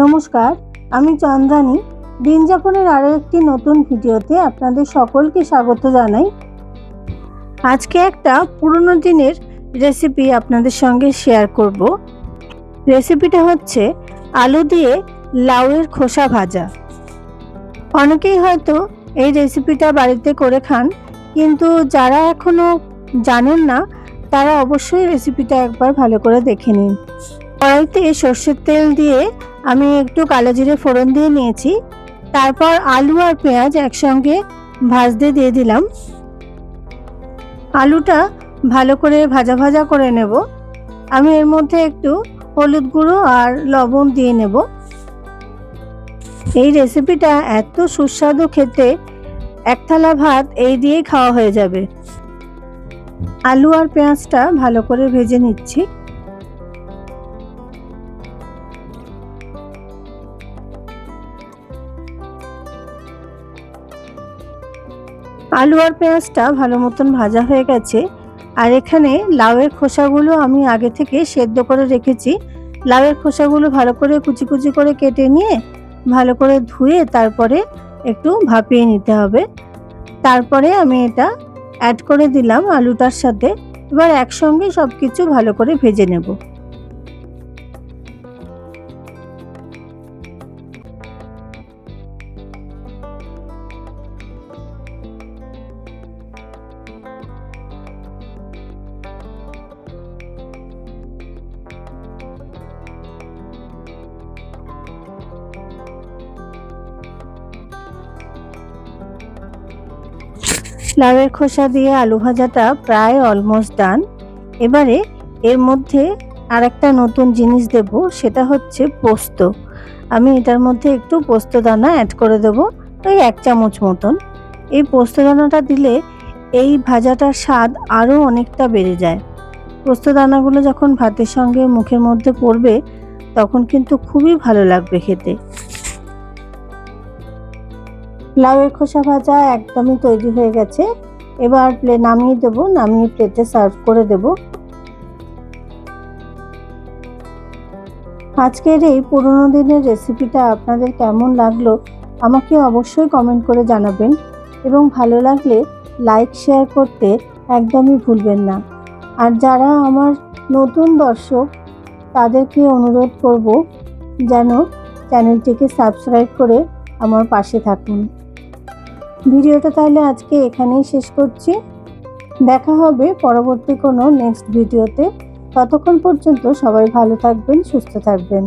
নমস্কার, আমি চন্দ্রানী। দিন যাপনের আরও একটি নতুন ভিডিওতে আপনাদের সকলকে স্বাগত জানাই। আজকে একটা পুরনো দিনের রেসিপি আপনাদের সঙ্গে শেয়ার করব। রেসিপিটা হচ্ছে আলু দিয়ে লাউয়ের খোসা ভাজা। অনেকেই হয়তো এই রেসিপিটা বাড়িতে করে খান, কিন্তু যারা এখনও জানেন না, তারা অবশ্যই রেসিপিটা একবার ভালো করে দেখে নিন। কড়াইতে সর্ষের তেল দিয়ে আমি একটু কালো জিরে ফোড়ন দিয়ে নিয়েছি। তারপর আলু আর পেঁয়াজ একসঙ্গে ভাজতে দিয়ে দিলাম। আলুটা ভালো করে ভাজা ভাজা করে নেব। আমি এর মধ্যে একটু হলুদ গুঁড়ো আর লবণ দিয়ে নেব। এই রেসিপিটা এত সুস্বাদু খেতে, এক থালা ভাত এই দিয়েই খাওয়া হয়ে যাবে। আলু আর পেঁয়াজটা ভালো করে ভেজে নিচ্ছি। আলু আর পেঁয়াজটা ভালো মতন ভাজা হয়ে গেছে। আর এখানে লাউয়ের খোসাগুলো আমি আগে থেকে সেদ্ধ করে রেখেছি। লাউয়ের খোসাগুলো ভালো করে কুচি কুচি করে কেটে নিয়ে ভালো করে ধুয়ে তারপরে একটু ভাপিয়ে নিতে হবে। তারপরে আমি এটা অ্যাড করে দিলাম আলুটার সাথে। এবার একসঙ্গে সব কিছু ভালো করে ভেজে নেব। লাউয়ের খোসা দিয়ে আলু ভাজাটা প্রায় অলমোস্ট ডান এবারে এর মধ্যে আর একটা নতুন জিনিস দেব, সেটা হচ্ছে পোস্ত। আমি এটার মধ্যে একটু পোস্ত দানা অ্যাড করে দেব, ওই এক চামচ মতন। এই পোস্ত দানাটা দিলে এই ভাজাটার স্বাদ আরও অনেকটা বেড়ে যায়। পোস্ত দানাগুলো যখন ভাতের সঙ্গে মুখের মধ্যে পড়বে, তখন কিন্তু খুবই ভালো লাগবে খেতে। লাউয়ের খোসা ভাজা একদমই তৈরি হয়ে গেছে। এবার প্লে নামিয়ে দেব, নামিয়ে প্লেটে সার্ভ করে দেব। আজকের এই পুরোনো দিনের রেসিপিটা আপনাদের কেমন লাগল, আমাকে অবশ্যই কমেন্ট করে জানাবেন। এবং ভালো লাগলে লাইক শেয়ার করতে একদমই ভুলবেন না। আর যারা আমার নতুন দর্শক, তাদেরকে অনুরোধ করব যেন চ্যানেলটিকে সাবস্ক্রাইব করে আমার পাশে থাকুন। ভিডিওটা তাহলে আজকে এখানেই শেষ করছি। দেখা হবে পরবর্তী কোনো নেক্সট ভিডিওতে। ততক্ষণ পর্যন্ত সবাই ভালো থাকবেন, সুস্থ থাকবেন।